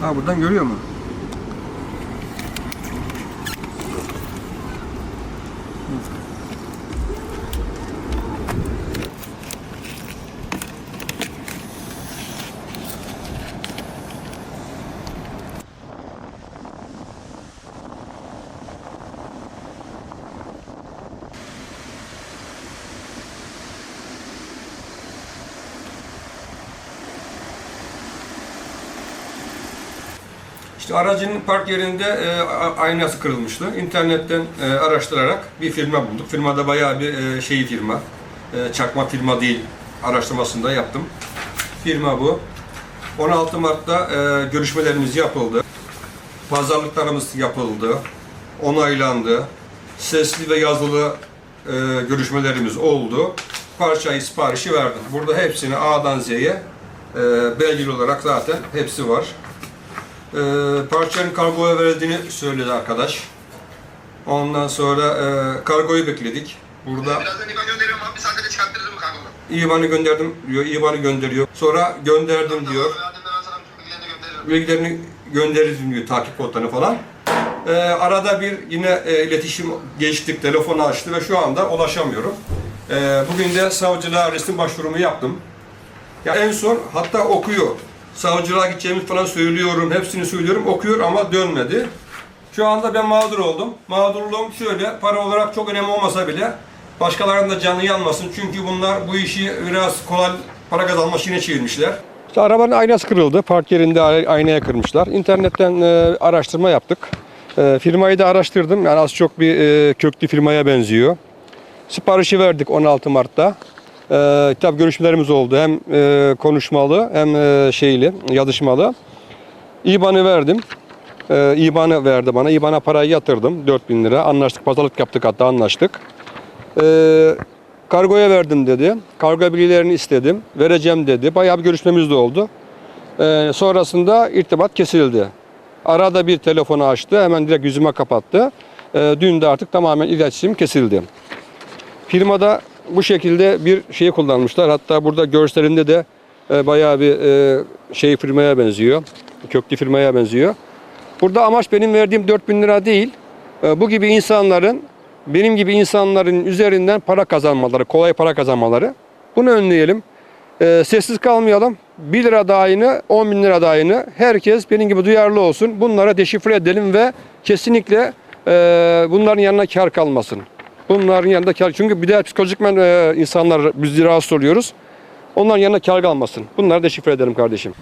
Ha buradan görüyor mu? İşte aracın park yerinde e, aynası kırılmıştı. İnternetten e, araştırarak bir firma bulduk. Firmada bayağı bir e, şeyi firma. E, çakma firma değil. Araştırmasında yaptım. Firma bu. 16 Mart'ta e, görüşmelerimiz yapıldı. Pazarlıklarımız yapıldı. Onaylandı. Sesli ve yazılı e, görüşmelerimiz oldu. Parçayı siparişi verdim. Burada hepsini A'dan Z'ye e, belgeli olarak zaten hepsi var. Ee, parçanın kargoya verildiğini söyledi arkadaş. Ondan sonra e, kargoyu bekledik. Burada Birazdan IBAN gönderiyorum abi. Saatte de çıkarttırırım kankalar. İBAN'ı gönderdim diyor, İBAN'ı gönderiyor. Sonra gönderdim diyor. Ben sana bilgilerini gönderirim. Bilgilerini diyor, takip kodlarını falan. Ee, arada bir yine e, iletişim geçtik, telefonu açtı ve şu anda ulaşamıyorum. Ee, bugün de savcılığa resim başvurumu yaptım. Ya en son hatta okuyor. Savcılığa gideceğimi falan söylüyorum, hepsini söylüyorum, okuyor ama dönmedi. Şu anda ben mağdur oldum. Mağdurluğum şöyle, para olarak çok önemli olmasa bile başkalarının da canı yanmasın. Çünkü bunlar bu işi biraz kolay para kazanma işine çevirmişler. İşte arabanın aynası kırıldı. Park yerinde aynaya kırmışlar. İnternetten e, araştırma yaptık. E, firmayı da araştırdım. Yani az çok bir e, köklü firmaya benziyor. Siparişi verdik 16 Mart'ta. E, tabii görüşmelerimiz oldu. Hem e, konuşmalı hem e, şeyli, yazışmalı. İBAN'ı verdim. E, İBAN'ı verdi bana. İBAN'a parayı yatırdım. 4000 lira. Anlaştık. Pazarlık yaptık hatta anlaştık. E, kargoya verdim dedi. Kargo bilgilerini istedim. Vereceğim dedi. Bayağı bir görüşmemiz de oldu. E, sonrasında irtibat kesildi. Arada bir telefonu açtı. Hemen direkt yüzüme kapattı. E, dün de artık tamamen iletişim kesildi. Firmada bu şekilde bir şey kullanmışlar. Hatta burada görselinde de e, bayağı bir e, şey firmaya benziyor. Köklü firmaya benziyor. Burada amaç benim verdiğim 4000 lira değil. E, bu gibi insanların benim gibi insanların üzerinden para kazanmaları, kolay para kazanmaları. Bunu önleyelim. E, sessiz kalmayalım. 1 lira dahini, 10 bin lira dahini herkes benim gibi duyarlı olsun. Bunlara deşifre edelim ve kesinlikle e, bunların yanına kar kalmasın. Bunların yanında kar. Çünkü bir de psikolojikmen e, insanlar biz rahatsız oluyoruz. Onların yanına kar kalmasın. Bunları deşifre edelim kardeşim.